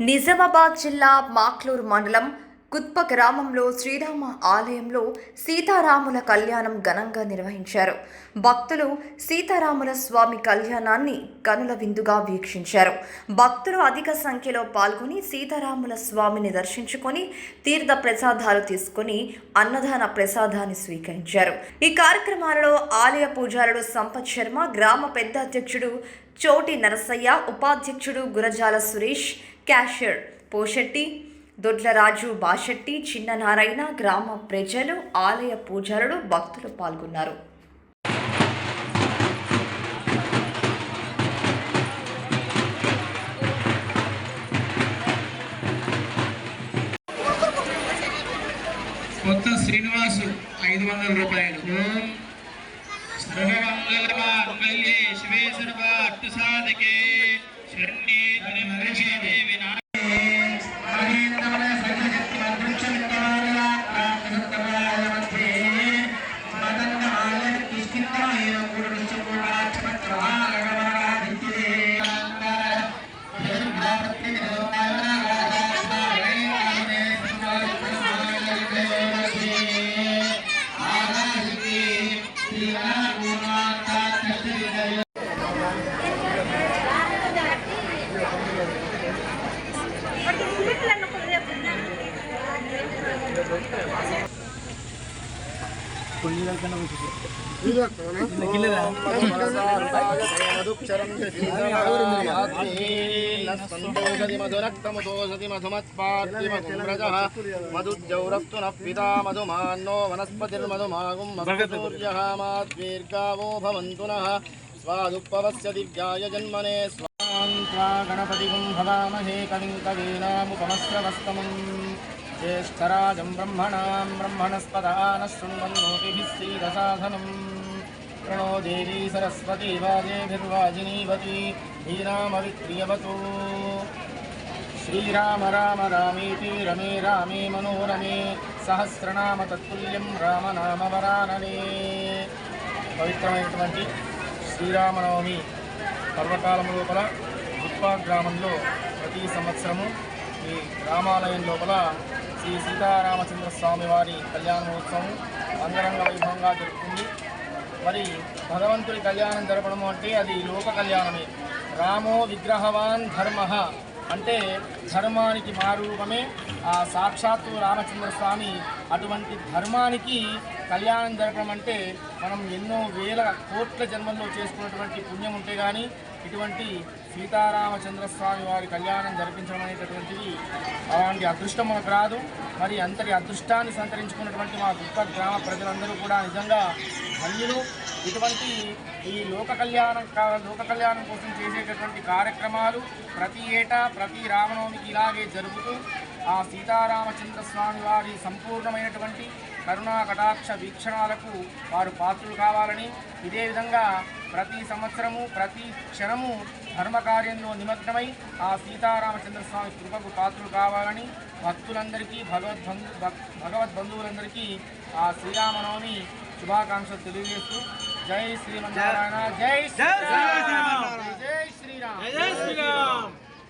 నిజామాబాద్ జిల్లా మాక్లూరు మండలం కుత్ప గ్రామంలో శ్రీరామ ఆలయంలో సీతారాముల కళ్యాణం ఘనంగా నిర్వహించారు. భక్తులు సీతారాముల స్వామి కళ్యాణాన్ని కనుల విందుగా వీక్షించారు. భక్తులు అధిక సంఖ్యలో పాల్గొని సీతారాముల స్వామిని దర్శించుకొని తీర్థ ప్రసాదాలు తీసుకొని అన్నదాన ప్రసాదాన్ని స్వీకరించారు. ఈ కార్యక్రమాలలో ఆలయ పూజారుడు సంపత్ శర్మ గ్రామ పెద్ద అధ్యక్షుడు చోటి నరసయ్య ఉపాధ్యక్షుడు గురజాల సురేష్ క్యాషియర్ పోషెట్టి దొడ్లరాజు బాషెట్టి చిన్న నారాయణ గ్రామ ప్రజలు ఆలయ పూజారులు భక్తులు పాల్గొన్నారు. కొత్త శ్రీనివాసు ఐదు వందల రూపాయలు. సర్వమంగళమాంగళ్యే శివే సర్వార్థ సాధకే త్ర్యంబకే దేవి నారాయణే మధుజౌరస్తు న పితా మధుమాన్నో వనస్పతిర్మధుమాగుం మధుసూర్యహామాద్వీర్గావో భవంతు నః స్వాదుపవస్య దివ్యాయ జన్మనే त्वा गणपतिगुं भवामहे कविं कवीनामुपमश्रवस्तमम् ज्येष्ठराजं ब्रह्मणां ब्रह्मणस्पदानः शृण्वन्नोतिभिः श्रीरसाधनम् प्रणो देवी सरस्वती वाजेभिर्वाजिनीवती हीरामविक्रियवतु श्रीराम राम रामेति रमे रामे मनोरमे సహస్రనామ తత్తుల్యం రామనామవరాననే పవిత్రమైనటువంటి శ్రీరామనవమి పర్వకాలం లోపల గుప్ప గ్రామంలో ప్రతి సంవత్సరము ఈ రామాలయం లోపల శ్రీ సీతారామచంద్ర స్వామి వారి కళ్యాణ మహోత్సవం అంగరంగ వైభవంగా జరుగుతుంది మరి భగవంతుడి కళ్యాణం జరపడము అంటే అది లోక కళ్యాణమే. రామో విగ్రహవాన్ ధర్మ అంటే ధర్మానికి మారూపమే ఆ సాక్షాత్తు రామచంద్ర స్వామి అటువంటి ధర్మానికి కళ్యాణం జరపడం అంటే మనం ఎన్నో వేల కోట్ల జన్మల్లో చేసుకున్నటువంటి పుణ్యం ఉంటే కానీ ఇటువంటి సీతారామచంద్ర స్వామి వారి కళ్యాణం జరిపించడం అనేటటువంటిది అలాంటి అదృష్టం మనకు రాదు. మరి అంతటి అదృష్టాన్ని సంతరించుకున్నటువంటి మా గొప్ప గ్రామ ప్రజలందరూ కూడా నిజంగా ధన్యులు ఇటువంటి ఈ లోక కళ్యాణం లోక కళ్యాణం కోసం చేసేటటువంటి కార్యక్రమాలు ప్రతి ఏటా ప్రతి రామనవమికి ఇలాగే జరుగుతూ ఆ సీతారామచంద్ర స్వామి వారి సంపూర్ణమైనటువంటి కరుణా కటాక్ష వీక్షణాలకు వారు పాత్రులు కావాలని ఇదే విధంగా ప్రతి సంవత్సరము ప్రతి క్షణము ధర్మకార్యంలో నిమగ్నమై ఆ సీతారామచంద్ర స్వామి కృపకు పాత్రులు కావాలని భక్తులందరికీ భగవద్బంధు భగవద్బంధువులందరికీ ఆ శ్రీరామనవమి శుభాకాంక్షలు తెలియజేస్తూ జై శ్రీమన్నారాయణ జై శ్రీరామ్ జై శ్రీరామ్ జై శ్రీరామ్